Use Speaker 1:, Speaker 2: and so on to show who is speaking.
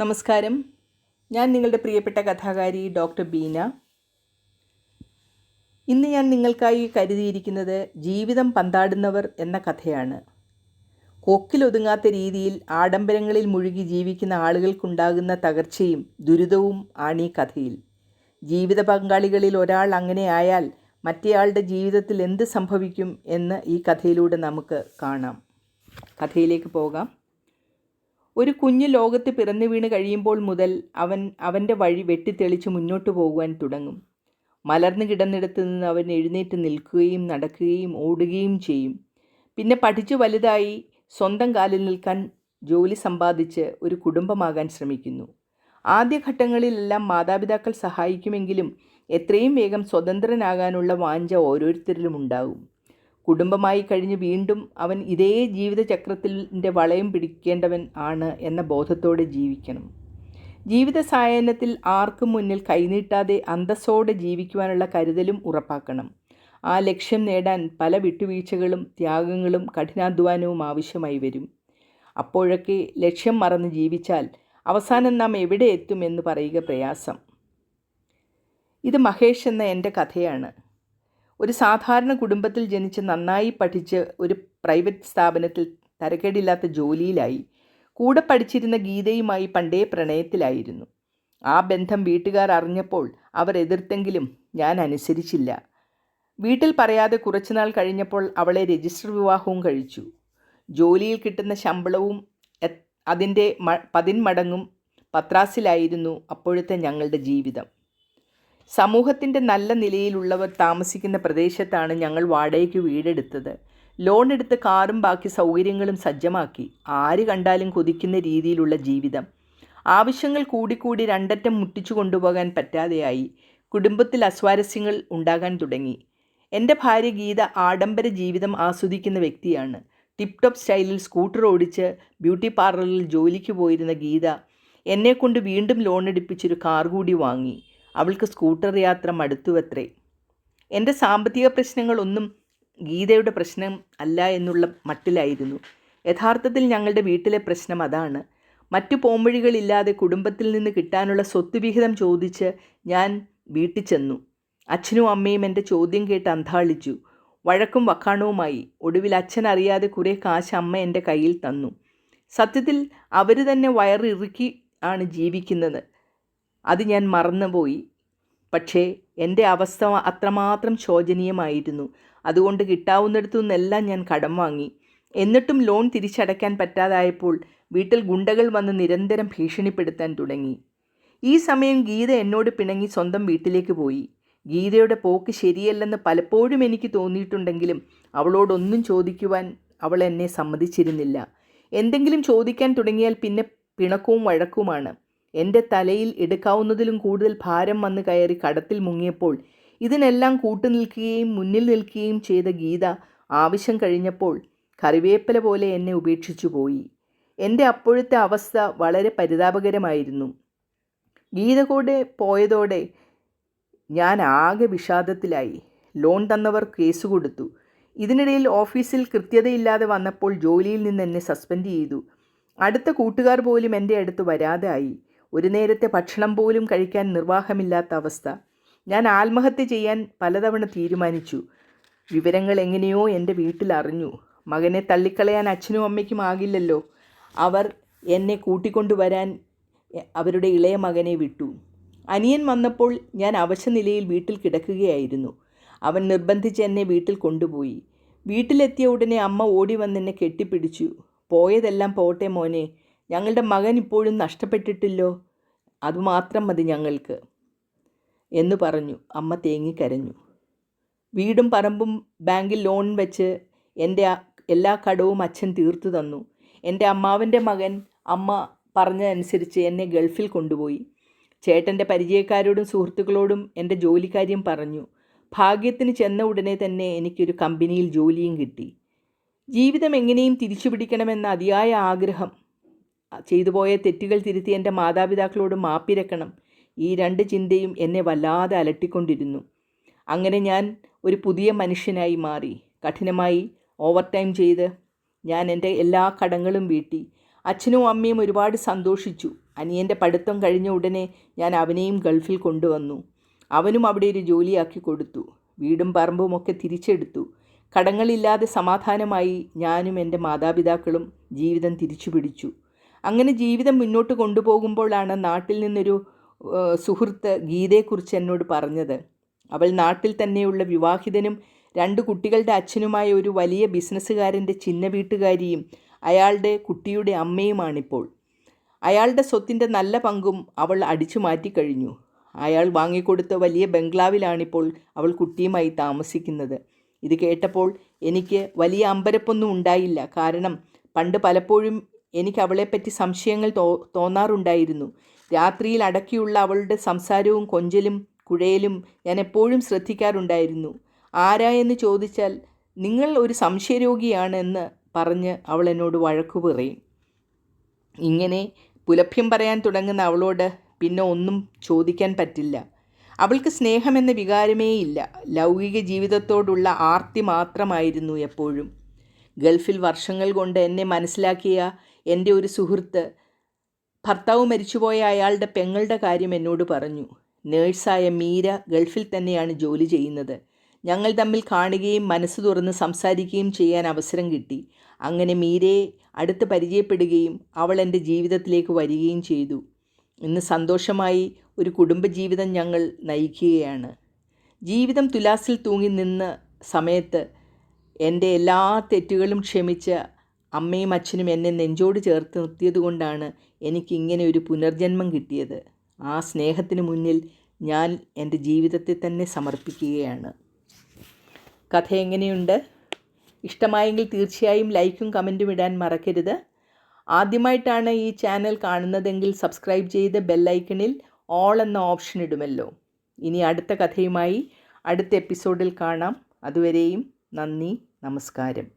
Speaker 1: നമസ്കാരം. ഞാൻ നിങ്ങളുടെ പ്രിയപ്പെട്ട കഥാകാരി ഡോക്ടർ ബീന. ഇന്ന് ഞാൻ നിങ്ങൾക്കായി കരുതിയിരിക്കുന്നത് ജീവിതം പന്താടുന്നവർ എന്ന കഥയാണ്. കൊക്കിലൊതുങ്ങാത്ത രീതിയിൽ ആഡംബരങ്ങളിൽ മുഴുകി ജീവിക്കുന്ന ആളുകൾക്കുണ്ടാകുന്ന തകർച്ചയും ദുരിതവും ആണ് ഈ കഥയിൽ. ജീവിത പങ്കാളികളിൽ ഒരാൾ അങ്ങനെ ആയാൽ മറ്റേയാളുടെ ജീവിതത്തിൽ എന്ത് സംഭവിക്കും എന്ന് ഈ കഥയിലൂടെ നമുക്ക് കാണാം. കഥയിലേക്ക് പോകാം. ഒരു കുഞ്ഞു ലോകത്ത് പിറന്നു വീണ് കഴിയുമ്പോൾ മുതൽ അവൻ അവന്റെ വഴി വെട്ടിത്തെളിച്ച് മുന്നോട്ട് പോകുവാൻ തുടങ്ങും. മലർന്നു കിടന്നിടത്ത് നിന്ന് അവൻ എഴുന്നേറ്റ് നിൽക്കുകയും നടക്കുകയും ഓടുകയും ചെയ്യും. പിന്നെ പഠിച്ചു വലുതായി സ്വന്തം കാലിൽ നിൽക്കാൻ ജോലി സമ്പാദിച്ച് ഒരു കുടുംബമാകാൻ ശ്രമിക്കുന്നു. ആദ്യഘട്ടങ്ങളിലെല്ലാം മാതാപിതാക്കൾ സഹായിക്കുമെങ്കിലും എത്രയും വേഗം സ്വതന്ത്രനാകാനുള്ള വാഞ്ച ഓരോരുത്തരിലും ഉണ്ടാകും കുടുംബമായി കഴിഞ്ഞ് വീണ്ടും അവൻ ഇതേ ജീവിതചക്രത്തിന്റെ വളയം പിടിക്കേണ്ടവൻ ആണ് എന്ന ബോധത്തോടെ ജീവിക്കണം. ജീവിത സായനത്തിൽ ആർക്കും മുന്നിൽ കൈനീട്ടാതെ അന്തസ്സോടെ ജീവിക്കുവാനുള്ള കരുതലും ഉറപ്പാക്കണം. ആ ലക്ഷ്യം നേടാൻ പല വിട്ടുവീഴ്ചകളും ത്യാഗങ്ങളും കഠിനാധ്വാനവും ആവശ്യമായി വരും. അപ്പോഴൊക്കെ ലക്ഷ്യം മറന്ന് ജീവിച്ചാൽ അവസാനം നാം എവിടെ എത്തുമെന്ന് പറയുക പ്രയാസം. ഇത് മഹേഷ് എന്ന എന്റെ കഥയാണ്. ഒരു സാധാരണ കുടുംബത്തിൽ ജനിച്ച് നന്നായി പഠിച്ച് ഒരു പ്രൈവറ്റ് സ്ഥാപനത്തിൽ തരക്കേടില്ലാത്ത ജോലിയിലായി കൂടെ പഠിച്ചിരുന്ന ഗീതയുമായി പണ്ടേ പ്രണയത്തിലായിരുന്നു. ആ ബന്ധം വീട്ടുകാർ അറിഞ്ഞപ്പോൾ അവർ എതിർത്തെങ്കിലും ഞാൻ അനുസരിച്ചില്ല. വീട്ടിൽ പറയാതെ കുറച്ചുനാൾ കഴിഞ്ഞപ്പോൾ അവളെ രജിസ്റ്റർ വിവാഹവും കഴിച്ചു. ജോലിയിൽ കിട്ടുന്ന ശമ്പളവും അതിന്റെ പതിന്മടങ്ങും പത്രാസിലായിരുന്നു അപ്പോഴത്തെ ഞങ്ങളുടെ ജീവിതം. സമൂഹത്തിന്റെ നല്ല നിലയിലുള്ളവർ താമസിക്കുന്ന പ്രദേശത്താണ് ഞങ്ങൾ വാടകയ്ക്ക് വീടെടുത്തത്. ലോൺ എടുത്ത് കാറും ബാക്കി സൗകര്യങ്ങളും സജ്ജമാക്കി. ആര് കണ്ടാലും കൊതിക്കുന്ന രീതിയിലുള്ള ജീവിതം. ആവശ്യങ്ങൾ കൂടിക്കൂടി രണ്ടറ്റം മുട്ടിച്ചു കൊണ്ടുപോകാൻ പറ്റാതെയായി. കുടുംബത്തിൽ അസ്വാരസ്യങ്ങൾ ഉണ്ടാകാൻ തുടങ്ങി. എന്റെ ഭാര്യ ഗീത ആഡംബര ജീവിതം ആസ്വദിക്കുന്ന വ്യക്തിയാണ്. ടിപ് ടോപ്പ് സ്റ്റൈലിൽ സ്കൂട്ടർ ഓടിച്ച് ബ്യൂട്ടി പാർലറിൽ ജോലിക്ക് പോയിരുന്ന ഗീത എന്നെക്കൊണ്ട് വീണ്ടും ലോൺ എടുപ്പിച്ചൊരു കാർ കൂടി വാങ്ങി. അവൾക്ക് സ്കൂട്ടർ യാത്ര മടുത്തുവത്രേ. എന്റെ സാമ്പത്തിക പ്രശ്നങ്ങളൊന്നും ഗീതയുടെ പ്രശ്നം അല്ല എന്നുള്ള മട്ടിലായിരുന്നു. യഥാർത്ഥത്തിൽ ഞങ്ങളുടെ വീട്ടിലെ പ്രശ്നം അതാണ്. മറ്റു പോംവഴികളില്ലാതെ കുടുംബത്തിൽ നിന്ന് കിട്ടാനുള്ള സ്വത്ത് വിഹിതം ചോദിച്ച് ഞാൻ വീട്ടിൽ ചെന്നു. അച്ഛനും അമ്മയും എന്റെ ചോദ്യം കേട്ട് അന്താളിച്ചു. വഴക്കും വക്കാണവുമായി. ഒടുവിൽ അച്ഛൻ അറിയാതെ കുറേ കാശ് അമ്മ എന്റെ കയ്യിൽ തന്നു. സത്യത്തിൽ അവർ തന്നെ വയറിറുക്കി ആണ് ജീവിക്കുന്നത്. അത് ഞാൻ മറന്നുപോയി. പക്ഷേ എന്റെ അവസ്ഥ അത്രമാത്രം ശോചനീയമായിരുന്നു. അതുകൊണ്ട് കിട്ടാവുന്നിടത്തു നിന്നെല്ലാം ഞാൻ കടം വാങ്ങി. എന്നിട്ടും ലോൺ തിരിച്ചടയ്ക്കാൻ പറ്റാതായപ്പോൾ വീട്ടിൽ ഗുണ്ടകൾ വന്ന് നിരന്തരം ഭീഷണിപ്പെടുത്താൻ തുടങ്ങി. ഈ സമയം ഗീത എന്നോട് പിണങ്ങി സ്വന്തം വീട്ടിലേക്ക് പോയി. ഗീതയുടെ പോക്ക് ശരിയല്ലെന്ന് പലപ്പോഴും എനിക്ക് തോന്നിയിട്ടുണ്ടെങ്കിലും അവളോടൊന്നും ചോദിക്കുവാൻ അവൾ എന്നെ സമ്മതിച്ചിരുന്നില്ല. എന്തെങ്കിലും ചോദിക്കാൻ തുടങ്ങിയാൽ പിന്നെ പിണക്കവും വഴക്കുമാണ്. എന്റെ തലയിൽ എടുക്കാവുന്നതിലും കൂടുതൽ ഭാരം വന്ന് കയറി കടത്തിൽ മുങ്ങിയപ്പോൾ ഇതിനെല്ലാം കൂട്ടുനിൽക്കുകയും മുന്നിൽ നിൽക്കുകയും ചെയ്ത ഗീത ആവശ്യം കഴിഞ്ഞപ്പോൾ കറിവേപ്പില പോലെ എന്നെ ഉപേക്ഷിച്ചു പോയി. എന്റെ അപ്പോഴത്തെ അവസ്ഥ വളരെ പരിതാപകരമായിരുന്നു. ഗീത കൂടെ പോയതോടെ ഞാൻ ആകെ വിഷാദത്തിലായി. ലോൺ തന്നവർ കേസ് കൊടുത്തു. ഇതിനിടയിൽ ഓഫീസിൽ കൃത്യതയില്ലാതെ വന്നപ്പോൾ ജോലിയിൽ നിന്ന് എന്നെ സസ്പെൻഡ് ചെയ്തു. അടുത്ത കൂട്ടുകാർ പോലും എന്റെ അടുത്ത് വരാതെ ആയി ഒരു നേരത്തെ ഭക്ഷണം പോലും കഴിക്കാൻ നിർവാഹമില്ലാത്ത അവസ്ഥ. ഞാൻ ആത്മഹത്യ ചെയ്യാൻ പലതവണ തീരുമാനിച്ചു. വിവരങ്ങൾ എങ്ങനെയോ എന്റെ വീട്ടിൽ അറിഞ്ഞു. മകനെ തള്ളിക്കളയാൻ അച്ഛനും അമ്മയ്ക്കും ആകില്ലല്ലോ. അവർ എന്നെ കൂട്ടിക്കൊണ്ടുവരാൻ അവരുടെ ഇളയ മകനെ വിട്ടു. അനിയൻ വന്നപ്പോൾ ഞാൻ അവശനിലയിൽ വീട്ടിൽ കിടക്കുകയായിരുന്നു. അവൻ നിർബന്ധിച്ച് എന്നെ വീട്ടിൽ കൊണ്ടുപോയി. വീട്ടിലെത്തിയ ഉടനെ അമ്മ ഓടി വന്ന് എന്നെ കെട്ടിപ്പിടിച്ചു. പോയതെല്ലാം പോട്ടെ മോനെ. ഞങ്ങളുടെ മകൻ ഇപ്പോഴും നഷ്ടപ്പെട്ടിട്ടില്ലോ? അതുമാത്രം മതി ഞങ്ങൾക്ക്. എന്ന് പറഞ്ഞു. അമ്മ തേങ്ങിക്കരഞ്ഞു വീടും പറമ്പും ബാങ്കിൽ ലോൺ വെച്ച് എന്റെ എല്ലാ കടവും അച്ഛൻ തീർത്തു തന്നു. എന്റെ അമ്മാവന്റെ മകൻ അമ്മ പറഞ്ഞതനുസരിച്ച് എന്നെ ഗൾഫിൽ കൊണ്ടുപോയി. ചേട്ടന്റെ പരിചയക്കാരോടും സുഹൃത്തുക്കളോടും എന്റെ ജോലിക്കാര്യം പറഞ്ഞു. ഭാഗ്യത്തിന് ചെന്ന ഉടനെ തന്നെ എനിക്കൊരു കമ്പനിയിൽ ജോലിയും കിട്ടി. ജീവിതം എങ്ങനെയും തിരിച്ചു പിടിക്കണമെന്ന അതിയായ ആഗ്രഹം ചെയ്തു പോയ തെറ്റുകൾ തിരുത്തി എന്റെ മാതാപിതാക്കളോട് മാപ്പിരക്കണം. ഈ രണ്ട് ചിന്തയും എന്നെ വല്ലാതെ അലട്ടിക്കൊണ്ടിരുന്നു. അങ്ങനെ ഞാൻ ഒരു പുതിയ മനുഷ്യനായി മാറി. കഠിനമായി ഓവർ ടൈം ചെയ്ത് ഞാൻ എന്റെ എല്ലാ കടങ്ങളും വീട്ടി. അച്ഛനും അമ്മയും ഒരുപാട് സന്തോഷിച്ചു. അനിയന്റെ പഠിത്തം കഴിഞ്ഞ ഉടനെ ഞാൻ അവനെയും ഗൾഫിൽ കൊണ്ടുവന്നു. അവനും അവിടെ ഒരു ജോലിയാക്കി കൊടുത്തു. വീടും പറമ്പും ഒക്കെ തിരിച്ചെടുത്തു. കടങ്ങളില്ലാതെ സമാധാനമായി ഞാനും എന്റെ മാതാപിതാക്കളും ജീവിതം തിരിച്ചു പിടിച്ചു അങ്ങനെ ജീവിതം മുന്നോട്ട് കൊണ്ടുപോകുമ്പോഴാണ് നാട്ടിൽ നിന്നൊരു സുഹൃത്ത് ഗീതയെക്കുറിച്ച് എന്നോട് പറഞ്ഞത്. അവൾ നാട്ടിൽ തന്നെയുള്ള വിവാഹിതനും രണ്ട് കുട്ടികളുടെ അച്ഛനുമായ ഒരു വലിയ ബിസിനസ്സുകാരന്റെ ചിന്ന വീട്ടുകാരിയും അയാളുടെ കുട്ടിയുടെ അമ്മയുമാണിപ്പോൾ. അയാളുടെ സ്വത്തിന്റെ നല്ല പങ്കും അവൾ അടിച്ചു മാറ്റിക്കഴിഞ്ഞു. അയാൾ വാങ്ങിക്കൊടുത്ത വലിയ ബംഗ്ലാവിലാണിപ്പോൾ അവൾ കുട്ടിയുമായി താമസിക്കുന്നത്. ഇത് കേട്ടപ്പോൾ എനിക്ക് വലിയ അമ്പരപ്പൊന്നും ഉണ്ടായില്ല. കാരണം പണ്ട് പലപ്പോഴും എനിക്ക് അവളെപ്പറ്റി സംശയങ്ങൾ തോ തോന്നാറുണ്ടായിരുന്നു. രാത്രിയിൽ അടക്കിയുള്ള അവളുടെ സംസാരവും കൊഞ്ചലും കുഴയലും ഞാൻ എപ്പോഴും ശ്രദ്ധിക്കാറുണ്ടായിരുന്നു. ആരാ എന്ന് ചോദിച്ചാൽ നിങ്ങൾ ഒരു സംശയരോഗിയാണെന്ന് പറഞ്ഞ് അവൾ എന്നോട് വഴക്കു പറയും. ഇങ്ങനെ പുലഭ്യം പറയാൻ തുടങ്ങുന്ന അവളോട് പിന്നെ ഒന്നും ചോദിക്കാൻ പറ്റില്ല. അവൾക്ക് സ്നേഹമെന്ന വികാരമേ ഇല്ല. ലൗകിക ജീവിതത്തോടുള്ള ആർത്തി മാത്രമായിരുന്നു എപ്പോഴും. ഗൾഫിൽ വർഷങ്ങൾ കൊണ്ട് എന്നെ മനസ്സിലാക്കിയ എന്റെ ഒരു സുഹൃത്ത് ഭർത്താവ് മരിച്ചുപോയ അയാളുടെ പെങ്ങളുടെ കാര്യം എന്നോട് പറഞ്ഞു. നേഴ്സായ മീര ഗൾഫിൽ തന്നെയാണ് ജോലി ചെയ്യുന്നത്. ഞങ്ങൾ തമ്മിൽ കാണുകയും മനസ്സ് തുറന്ന് സംസാരിക്കുകയും ചെയ്യാൻ അവസരം കിട്ടി. അങ്ങനെ മീരയെ അടുത്ത് പരിചയപ്പെടുകയും അവൾ എന്റെ ജീവിതത്തിലേക്ക് വരികയും ചെയ്തു. ഇന്ന് സന്തോഷമായി ഒരു കുടുംബജീവിതം ഞങ്ങൾ നയിക്കുകയാണ്. ജീവിതം തുലാസിൽ തൂങ്ങി നിന്ന സമയത്ത് എന്റെ എല്ലാ തെറ്റുകളും ക്ഷമിച്ച അമ്മയും അച്ഛനും എന്നെ നെഞ്ചോട് ചേർത്ത് നിർത്തിയതുകൊണ്ടാണ് എനിക്കിങ്ങനെ ഒരു പുനർജന്മം കിട്ടിയത്. ആ സ്നേഹത്തിന് മുന്നിൽ ഞാൻ എന്റെ ജീവിതത്തെ തന്നെ സമർപ്പിക്കുകയാണ്. കഥ എങ്ങനെയുണ്ട്? ഇഷ്ടമായെങ്കിൽ തീർച്ചയായും ലൈക്കും കമന്റും ഇടാൻ മറക്കരുത്. ആദ്യമായിട്ടാണ് ഈ ചാനൽ കാണുന്നതെങ്കിൽ സബ്സ്ക്രൈബ് ചെയ്ത് ബെല്ലൈക്കണിൽ ഓൾ എന്ന ഓപ്ഷൻ ഇടുമല്ലോ. ഇനി അടുത്ത കഥയുമായി അടുത്ത എപ്പിസോഡിൽ കാണാം. അതുവരെയും നന്ദി നമസ്കാരം.